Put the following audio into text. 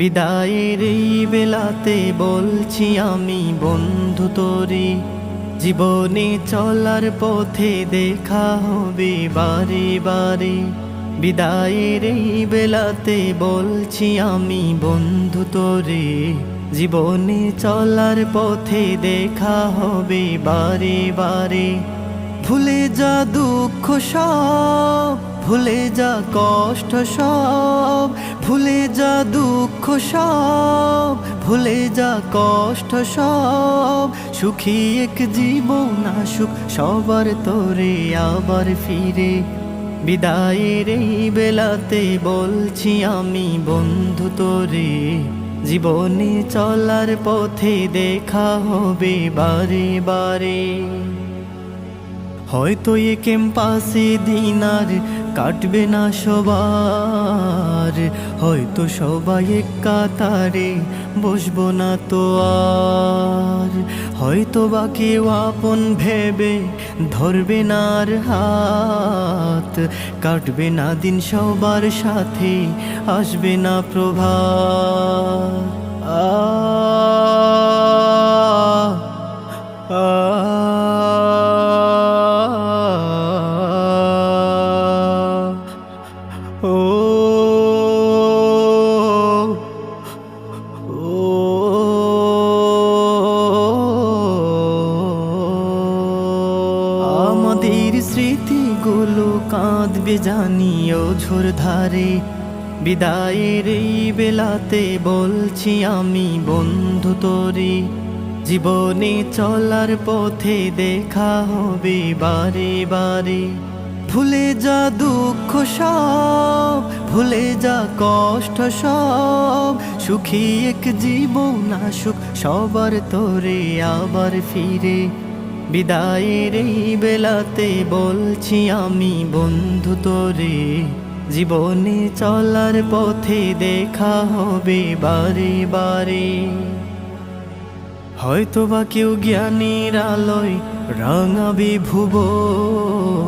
বিদায়ের এই বেলাতে বলছি আমি, বন্ধু তোরে, জীবনে চলার পথে দেখা হবে বারে বারে। বিদায়ের এই বেলাতে বলছি আমি, বন্ধু তোরে, জীবনে চলার পথে দেখা হবে বারে বারে। ভুলে যা দুঃখ সব, ভুলে যা কষ্ট সব, ভুলে যা দুঃখ সব, ভুলে যা কষ্ট সব। সুখী এক জীবন আসুক, সবার তোরে আবার ফিরে। বিদায়ের এই বেলাতে বলছি আমি, বন্ধু তোরে, জীবনে চলার পথে দেখা হবে বারে বারে। হয়তো এ ক্যাম্পাসে দিন আর কাটবে না সবার। হয়তো সবাই এক কাতারে বসবো না তো আর। হয়তো বা কেউ আপন ভেবে ধরবে না আর হাত। কাটবে না দিন সবার সাথে, আসবে না প্রভাত। আ স্মৃতিগুলো কাঁদবে জানিও ঝোর ধারে বিদায়ের এই বেলাতে বলছি আমি, বন্ধু তোরে, জীবনে চলার পথে দেখা হবে বারে বারে। ভুলে যা দুঃখ সব, ভুলে যা কষ্ট সব, সুখী এক জীবন আসুক সবার তোরে আবার ফিরে। বিদায়ের এই বেলাতে বলছি আমি, বন্ধু তোরে, জীবনে চলার পথে দেখা হবে বারে বারে। হয়তো বা কেউ জ্ঞানের আলোয় রাঙাবি ভুব।